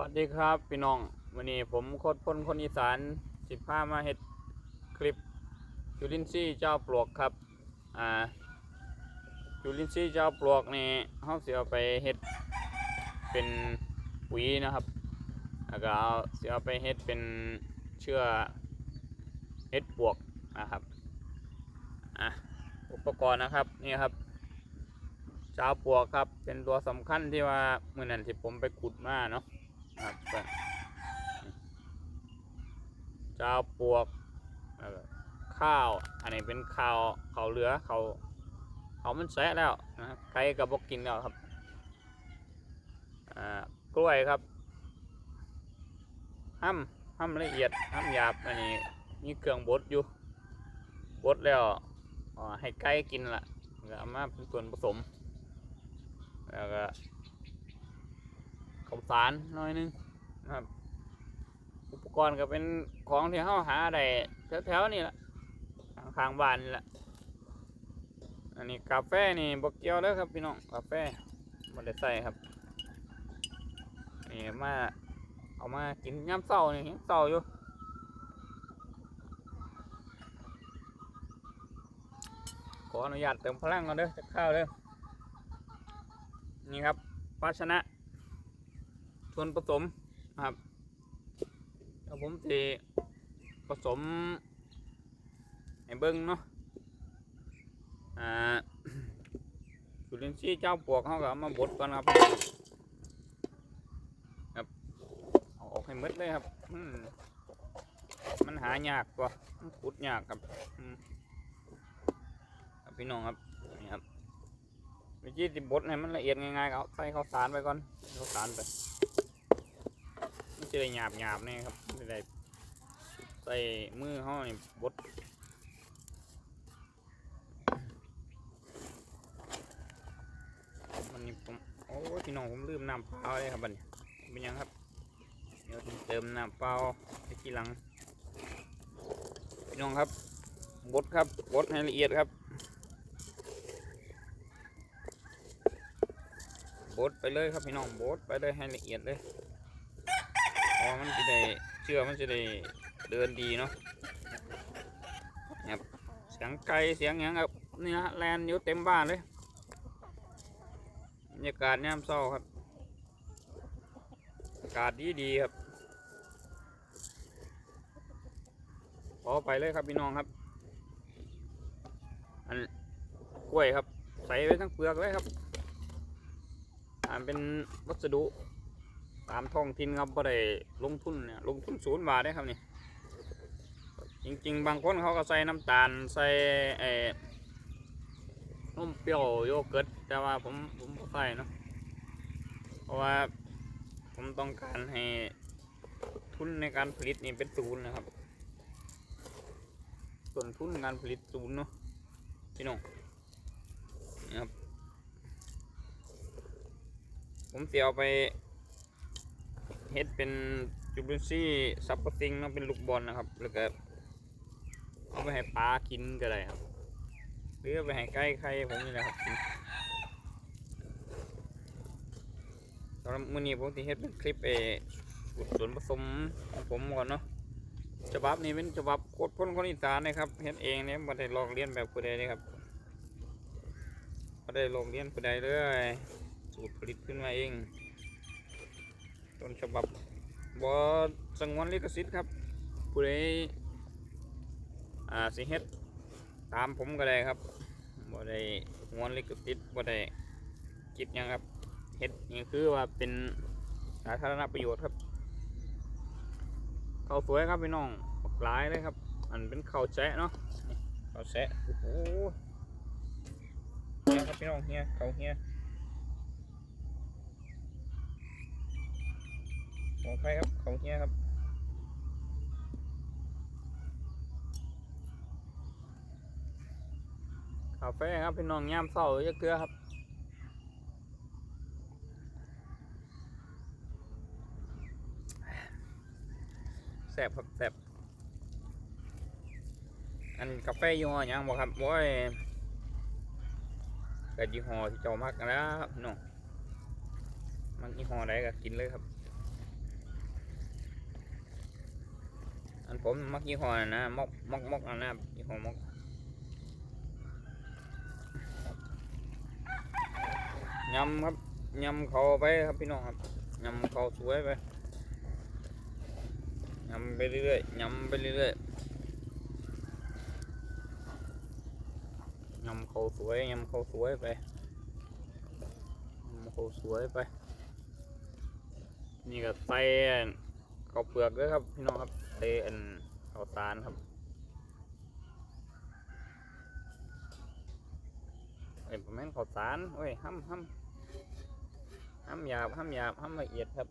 วัสดีครับพี่น้องวันนี้ผมโคตรพลคนอีสานสิบห้ามาเฮ็ดคลิปจุลินทรีย์เจ้าปลวกครับอ่าจุลินทรีย์เจ้าปลวกนี่เฮาสิเอาไปเฮ็ดเป็นปุ๋ยนะครับแล้วก็เอาสิเอาไปเฮ็ดเป็นเชื้อเฮ็ดปลวกนะครับอะอุปกรณ์นะครับนี่ครับชาปลวกครับเป็นตัวสำคัญที่ว่าเมื่อนั้นที่ผมไปขุดมาเนาะ ครับเพิ่นชาปลวกข้าว อันนี้เป็นข้าวข้าวเหลือเขาวเขาวมันแสะแล้วนะครับไก่กับบกกินแล้วครับกล้วยครับห้ำห้ำละเอียดห้ำหยาบอันนี้มีเครื่องบดอยู่บดแล้วให้ไก่กินละก็เอามาเป็นส่วนผสมแล้วก็ ข้าวสารหน้อยนึงนะครับ อุปกรณ์ก็เป็นของที่เราหาได้แถวๆนี่แหละข้างบ้านนี่แหละอันนี้กาแฟนี่บกเกียวแล้วครับพี่น้องกาแฟมันได้ใส่ครับนี่มาเอามากินยามเช้านี่ยังเช้าอยู่ขออนุญาตเติมพลังก่อนเด้อจะข้าวเด้อนี่ครับภาชนะ ส่วนผสมนะครับเดี๋ยวผมจะผสมให้เบิ้งเนาะอ่าจุลินทรีย์เจ้าปวกเขาก็เอามาบดก่อนครับครับเอาออกให้มดเลยครับอืมมันหายากกว่าขุดยากครับอืมครับพี่น้องครับนี่ครับวิธีติบดให้มันละเอียดง่ายๆเอาใส่ข้าวสารไปก่อนข้าวสารไป จะได้หยาบหยาบๆนี่ครับไม่ได้ใส่มือเขานี่บดวันนี้ผมโอ้พี่น้องผมลืมน้ำเปล่าเลยครับบัดนี้เป็นยังครับเดี๋ยวเติมน้ำเปล่าไปทีหลังพี่น้องครับบดครับบดให้ละเอียดครับบดไปเลยครับพี่น้องบดไปเลยให้ละเอียดเลย มันจะได้เชื่อมันจะได้เดินดีเนาะครับเสียงไก่เสียงหยังครับนี่ฮะแลนอยู่เต็มบ้านเลยบรรยากาศยามเช้าครับอากาศดีดีครับพอไปเลยครับพี่น้องครับ อันกล้วยครับ ใส่ไว้ทั้งเปลือกเลยครับอ่าเป็นวัสดุ ตามท้องถิ่นครับบ่ได้ลงทุนเนี่ยลงทุนศูนย์บาทได้ครับนี่จริง ๆ บางคนเขาก็ใส่น้ำตาลใส่เอ่อนมเปรี้ยวโยเกิร์ตแต่ว่าผมผมบ่ใส่เนาะเพราะว่าผมต้องการให้ทุนในการผลิตนี่เป็นศูนย์นะครับ ส่วนทุนการผลิตศูนย์เนาะพี่น้องนี่ครับผมเสียเอาไป เฮ็ดเป็นจูบินซี่ซับปะซิงเนาะเป็นลูกบอลนะครับ แล้วก็เอาไปให้ปลากินก็ได้ครับหรือเอาไปให้ไก่ไข่ผมนี่แหละครับกินมื้อนี้ผมสิเฮ็ดเป็นคลิปเออส่วนผสมของผมก่อนเนาะฉบับนี้เป็นฉบับโคตรพ้นคนอีสานนะครับเฮ็ดเองเนี่ยม่ได้ลอกเลียนแบบผู้ใดเลยครับม่ได้ลอกเลียนผู้ใดเลยสูตรผลิตขึ้นมาเอง ต้นฉบับบอสังวนลิขสิทธิ์ครับผู้ใดอ่าสิเฮ็ดตามผมก็ได้ครับบ่ได้งวนลิขสิทธิ์บ่ได้คิดยังครับเฮ็ดนี่คือว่าเป็นสาธารณประโยชน์ครับข้าวสวยครับพี่น้องบักหลายเลยครับ อันเป็นข้าวแซะเนาะข้าวแซะโอ้โหเฮียครับพี่น้องเฮียข้าวเฮีย ของใครครับ ของเฮียครับกาแฟครับพี่น้องย่ามเศร้าเยอะเกลือครับแสบครับแสบอันกาแฟยี่ห้อยังบอกครับโอ้ยกับยี่ห้อที่เจ้ามักนะครับน้องมันยี่ห้อใดก็กินเลยครับ อัน ผมมักยี่ห้อนะนะมอกมอกมอกนนะยี่ห้อมอกยำครับยำเขาไปครับพี่น้องครับยำเขาสวยไปยำไปเรื่อยๆยำไปเรื่อยๆยำเขาสวยยำเขาสวยไปยำเขาสวยไป นี่ก็ใส่ข้าวเปลือกด้วยครับพี่น้องครับ ใส่อันข้าวสารครับเอ้ผมแม่นข้าวสารเอ้ยห้ำห้ำห้ำหยาบห้ำหยาบห้ำละเอียดครับ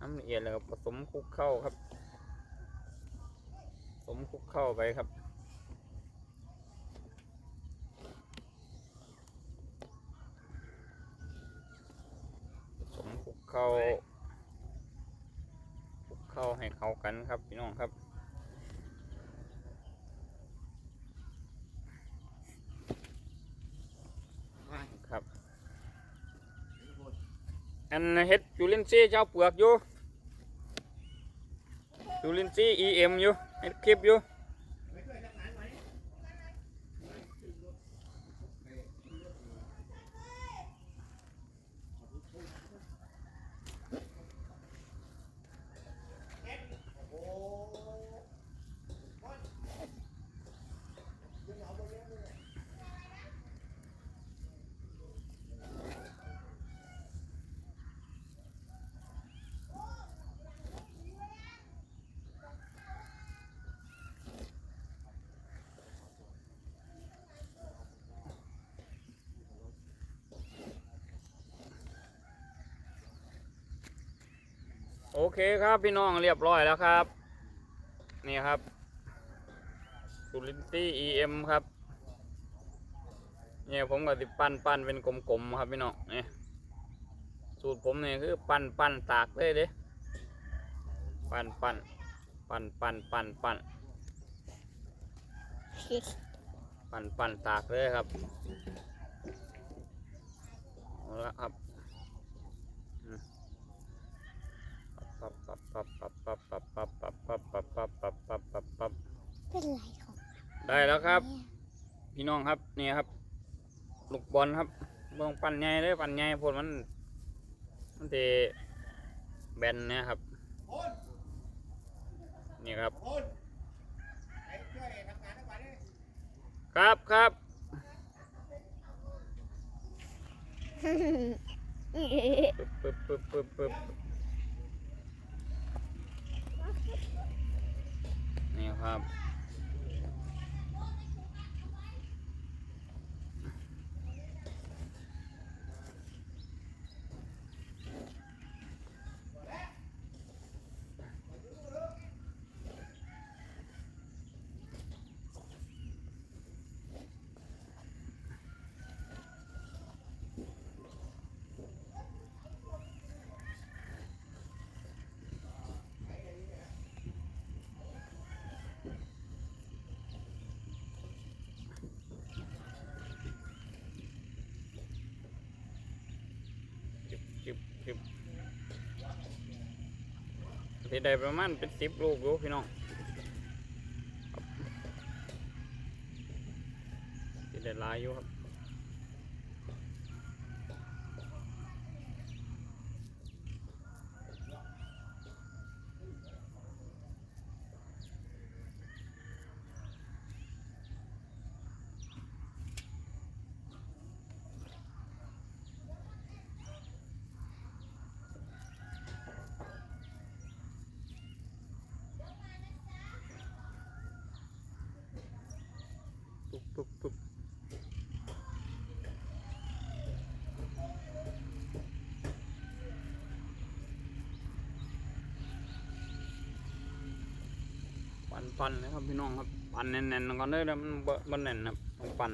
ห้ำละเอียดแล้วผสมคลุกเข้าครับผสมคลุกเข้าไปครับผสมคุกเข้าคลุกเข้า ให้เข้ากันครับพี่น้องครับครับอันเฮ็ดจุลินทรีย์เจ้าเปลือกอยู่จุลินทรีย์ EM อยู่เฮ็ดคลิปอยู่ อเคครับพี่น้องเรียบร้อยแล้วครับ นี่ครับจุลินทรีย์ EM ครับเนี่ยผมก็สิปั้นปั้นเป็นกลมๆครับพี่น้องนี่สูตรผมเนี่ยคือปั้นปั้นตากเลยเด้ปั้นปั้นปั้นปั้นปั้นปั้นปั้นปั้นตากเลยครับเอาละครับ ปั๊บปั๊บปั๊บปั๊บปั๊บปั๊บปั๊บปั๊บปั๊บปั๊บปั๊บปับปับปับปับเป็นไรของได้แล้วครับ พี่น้องครับนี่ครับ ลูกบอลครับเบิ่งปั่นใหญ่เลยปั่นใหญ่พวกมัน มันเทแบนนะครับนี่ครับ ครับครับปึ๊บปึ๊บปึ๊บปึ๊บ นี่ครับ จิ คิปที่ได้ประมาณเป็นสิบลูกอยู่พี่น้องที่ได้ลายอยู่ครับ ปั่นปั่นนะครับพี่น้องครับปั่นแน่นๆก่อนเลยแล้วมันบ่บ่แน่นครับต้องปั่น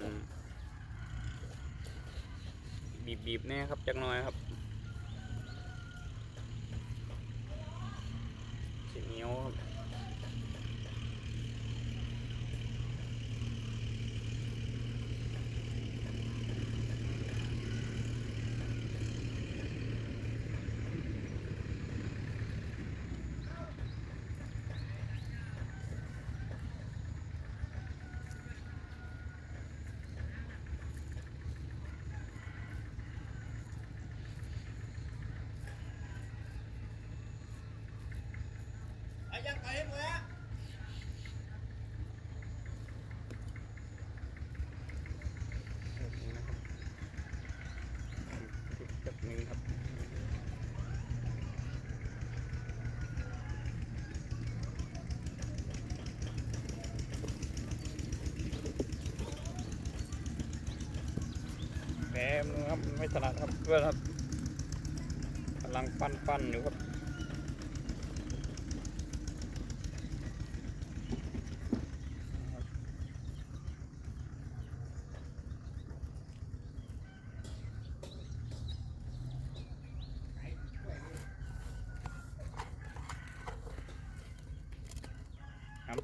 บีบบีบๆแน่ครับจักหน่อยครับ จุดหนึ่งครับแหมนึงครับไม่ถนัดครับเพื่อนครับกำลังปั้นปั้นอยู่ครับ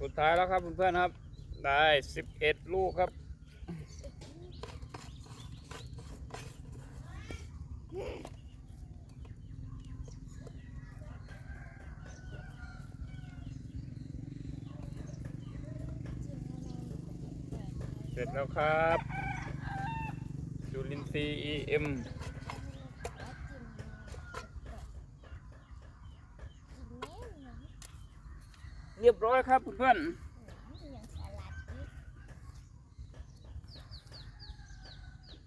สุดท้ายแล้วครับเพื่อนๆครับ ได้สิบเอ็ดลูกครับ เสร็จแล้วครับจุลินทรีย์ EM เรียบ ร้อยครับเพื่อนๆ